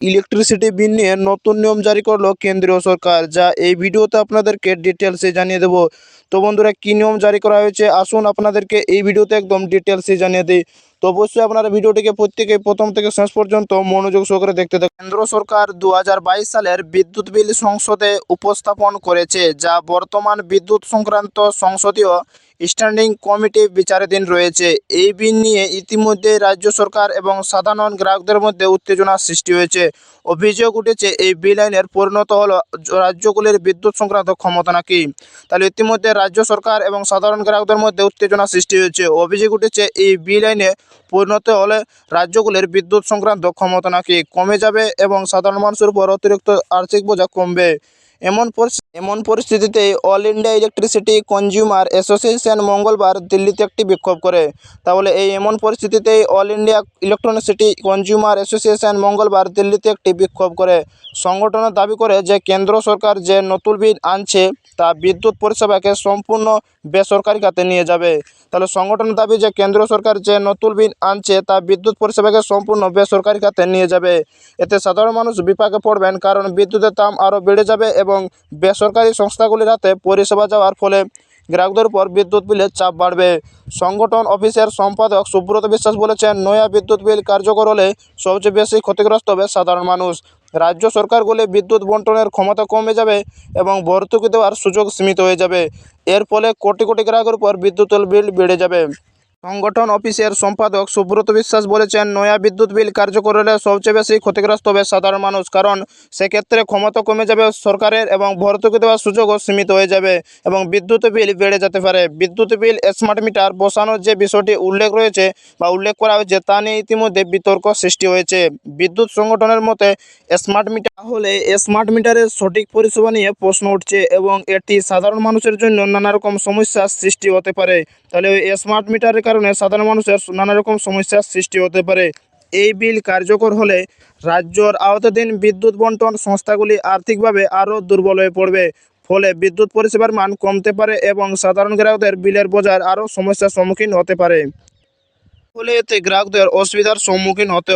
Electricity bill নিয়ে নতুন নিয়ম জারি করল কেন্দ্রীয় সরকার, যা এই ভিডিওতে আপনাদেরকে ডিটেলসে জানিয়ে দেব। তো বন্ধুরা, কী নিয়ম জারি করা হয়েছে? আসুন আপনাদেরকে এই ভিডিওতে একদম ডিটেলসে জানিয়ে দিই। তো অবশ্যই আপনারা ভিডিওটিকে প্রত্যেকে প্রথম থেকে শেষ পর্যন্ত মনোযোগ সহকারে দেখতে থাকুন। কেন্দ্র সরকার দু হাজার বাইশ সালের বিদ্যুৎ বিল সংসদে উপস্থাপন করেছে, যা বর্তমান বিদ্যুৎ সংক্রান্ত সংসদীয় স্ট্যান্ডিং কমিটি বিচারাধীন রয়েছে। এই বিল নিয়ে ইতিমধ্যে রাজ্য সরকার এবং সাধারণ গ্রাহকদের মধ্যে উত্তেজনা সৃষ্টি হয়েছে। অভিযোগ উঠেছে, এই বিল আইনের পরিণত হল রাজ্যগুলির বিদ্যুৎ সংক্রান্ত ক্ষমতা নাকি। তাহলে ইতিমধ্যে রাজ্য সরকার এবং সাধারণ গ্রাহকদের মধ্যে উত্তেজনা সৃষ্টি হয়েছে। অভিযোগ উঠেছে, এই বিল আইনে পরিণত হলে রাজ্যগুলির বিদ্যুৎ সংক্রান্ত ক্ষমতা নাকি কমে যাবে এবং সাধারণ মানুষের উপর অতিরিক্ত আর্থিক বোঝা কমবে? এমন পরিস্থিতি এমন পরিস্থিতিতে All India electricity consumer association মঙ্গলবার দিল্লিতে একটি বিক্ষোভ করে। তাহলে এই এমন পরিস্থিতিতে All India electricity consumer association মঙ্গলবার দিল্লিতে একটি বিক্ষোভ করে। সংগঠনের দাবি করে যে কেন্দ্র সরকার যে নতুন বিল আনছে, তা বিদ্যুৎ পরিষেবাকে সম্পূর্ণ বেসরকারি খাতে নিয়ে যাবে। তাহলে সংগঠনের দাবি যে কেন্দ্র সরকার যে নতুন বিল আনছে, তা বিদ্যুৎ পরিষেবাকে সম্পূর্ণ বেসরকারি খাতে নিয়ে যাবে। এতে সাধারণ মানুষ বিপাকে পড়বেন, কারণ বিদ্যুতের দাম আরও বেড়ে যাবে এবং বেসরকারি সংস্থাগুলির হাতে পরিষেবা যাওয়ার ফলে গ্রাহকদের উপর বিদ্যুৎ বিলের চাপ বাড়বে। সংগঠন অফিসের সম্পাদক সুব্রত বিশ্বাস বলেছেন, নয়া বিদ্যুৎ বিল কার্যকর হলে সবচেয়ে বেশি ক্ষতিগ্রস্ত হবে সাধারণ মানুষ। রাজ্য সরকারগুলি বিদ্যুৎ বন্টনের ক্ষমতা কমে যাবে এবং ভর্তুকি দেওয়ার সুযোগ সীমিত হয়ে যাবে। এর ফলে কোটি কোটি গ্রাহকের উপর বিদ্যুৎ বিল বেড়ে যাবে। সংগঠন অফিসের সম্পাদক সুব্রত বিশ্বাস বলেছেন, নয়া বিদ্যুৎ বিল কার্যকর হলে সবচেয়ে বেশি ক্ষতিগ্রস্ত হবে সাধারণ মানুষ। কারণ সেক্ষেত্রে ক্ষমতা কমে যাবে সরকারের এবং ভর্তুকি দেওয়ার সুযোগও সীমিত হয়ে যাবে এবং বিদ্যুৎ বিল বেড়ে যেতে পারে। বিদ্যুৎ বিল, স্মার্ট মিটার বসানোর যে বিষয়টি উল্লেখ রয়েছে বা উল্লেখ করা হয়েছে, তা নিয়ে ইতিমধ্যে বিতর্ক সৃষ্টি হয়েছে। বিদ্যুৎ সংগঠনের মতে, স্মার্ট মিটার হলে স্মার্ট মিটারের সঠিক পরিষেবা নিয়ে প্রশ্ন উঠছে এবং এটি সাধারণ মানুষের জন্য নানা রকম সমস্যার সৃষ্টি হতে পারে। তাহলে স্মার্ট মিটারের কারণে সাধারণ মানুষের নানা রকম সমস্যার সৃষ্টি হতে পারে। এই বিল কার্যকর হলে রাজ্যর আওতাধীন বিদ্যুৎ বন্টন সংস্থাগুলি আর্থিকভাবে আরও দুর্বল হয়ে পড়বে। ফলে বিদ্যুৎ পরিষেবার মান কমতে পারে এবং সাধারণ গ্রাহকদের বিলের বোঝার আরও সমস্যার সম্মুখীন হতে পারে। ফলে এতে গ্রাহকদের অসুবিধার সম্মুখীন হতে